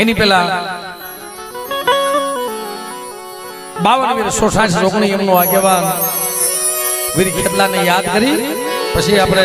એની પેલા બાવન વીર સોસાઠ રોકણી એમનો આગેવાન વીર ખેતલાને યાદ કરી. પછી આપણે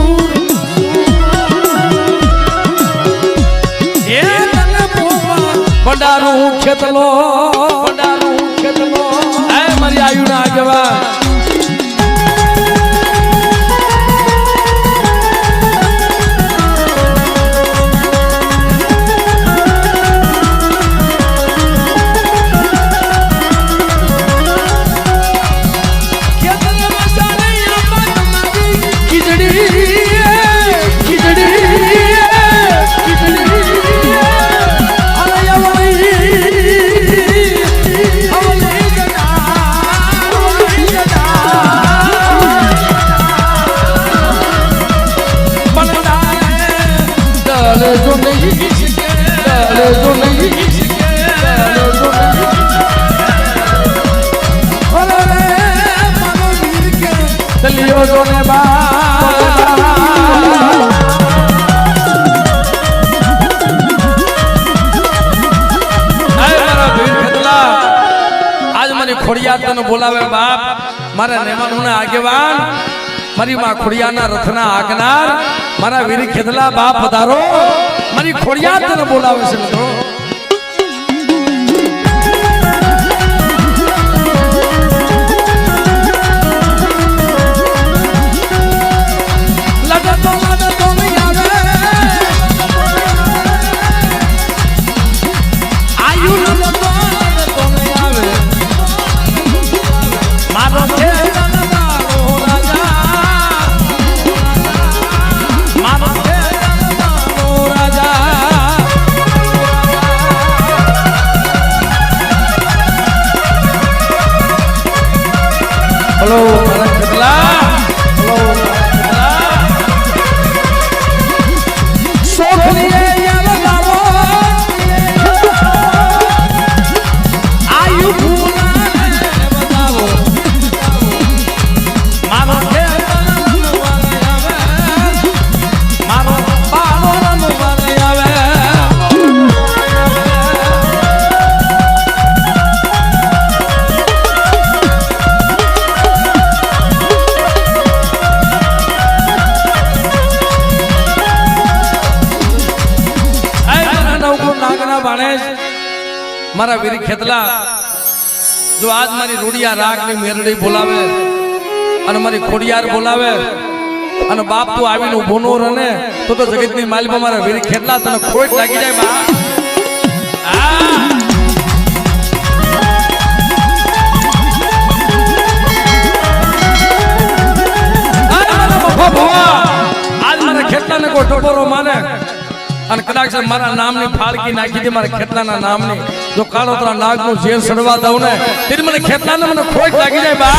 ભંડારું ખેતલો. ભંડારું ખેતલો. હે મારી આયુના આગેવાન. જો નહીં દલ જો નહીં દલ જો નહીં અરે રે મારો વીર કે તને બોલાવે બાપ મારા નેમાનુના આગેવાન મારી માં ખોડિયાના રથના આગનાર મારા વીર ખેતલા બાપ પધારો મારી ખોડિયા તને બોલાવે છે મિત્રો. નવકો ભાણેશ મારા વીર ખેતલા, જો આજ મારી રૂડિયા રાગની મેરડી બોલાવે અને મારી ખોડિયાર બોલાવે અને બાપ તું આવીને ઊભો નો રને, તો તો જગતની માલિકા મારા વીર ખેતલા તને ખોટ લાગી જાય બા. આ. કોઈ ટપોરો માને. અને કદાચ મારા નામની ફાળકી નાખી દે મારા ખેતલાના નામની. જો કાળો તારા નાગનું ઝેર સડવા દઉં ને, તેથી મને ખેતલાને મને ખોટ લાગી જાય બા